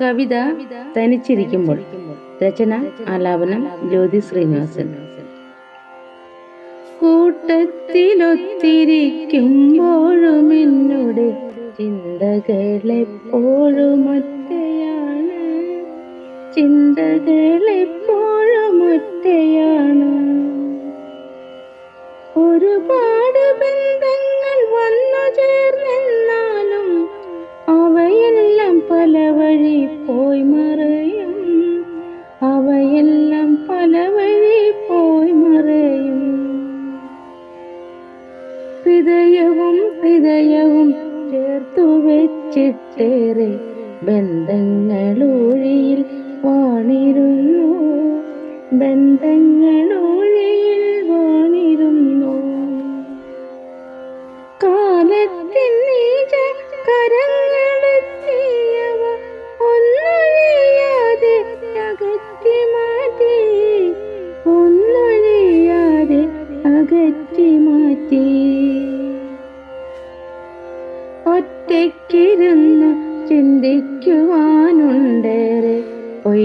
കവിത തനിച്ചിരിക്കുമ്പോൾ. രചന ആലാപനം ജ്യോതി ശ്രീനിവാസൻ. കൂട്ടത്തിലൊത്തിരിക്കുമ്പോഴും എന്നോട് ചിന്തകളെപ്പോഴും ഒറ്റയാണ്. ചിന്തകളെപ്പോഴും അവയെല്ലാം പല വഴി പോയി മറയും. ഹൃദയവും ഹൃദയവും ചേർത്തു വെച്ചിട്ടേറെ ബന്ധങ്ങളൊഴിയിൽ വാണിരുന്നു. ബന്ധങ്ങളൊഴിയിൽ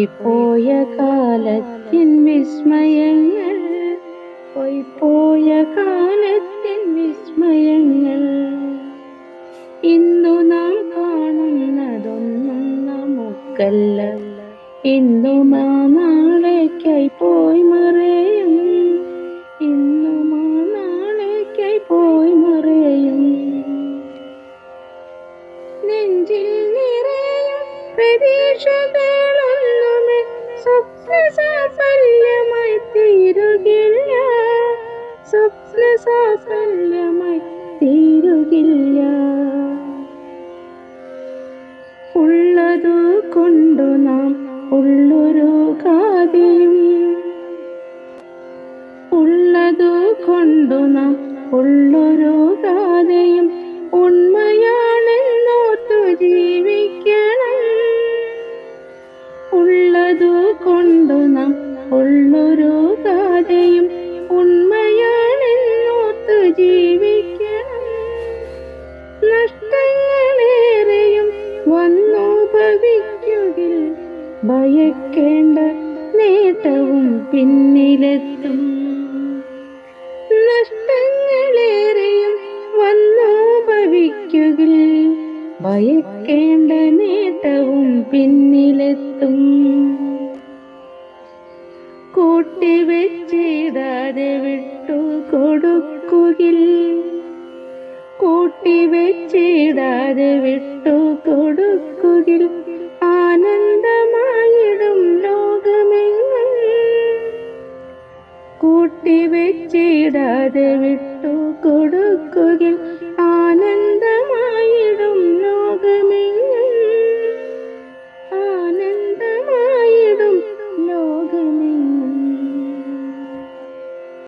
പോയ കാലത്തിൻ വിസ്മയങ്ങൾ പോയ കാലത്തിൻ വിസ്മയങ്ങൾ. ഇന്നു നാം കാണുന്നതൊന്നും നമുക്കല്ല. ഇന്നു ആ നാളേക്കായി പോയി മറയും. ഇന്നു ആ നാളേക്കായി പോയി മറയും. നെഞ്ചിൽ നിറയും പ്രതീക്ഷകളൊന്നുമേ ഉള്ളതു കൊണ്ടു നാം ഉള്ളൊരു കാതയും കാതയും ഭയക്കേണ്ട നേട്ടവും പിന്നിലെത്തും. നഷ്ടങ്ങളേറെയും വന്നു ഭവിക്കുക ഭയക്കേണ്ട നേട്ടവും പിന്നിലെത്തും. കൂട്ടിവെച്ചിടാതെ വിട്ടു കൊടുക്കുകിൽ കൂട്ടിവെച്ചിടാതെ വിട്ടു കൊടുക്കുകിൽ കൂട്ടിവെച്ചിടാതെ വിട്ടു കൊടുക്കുകിൽ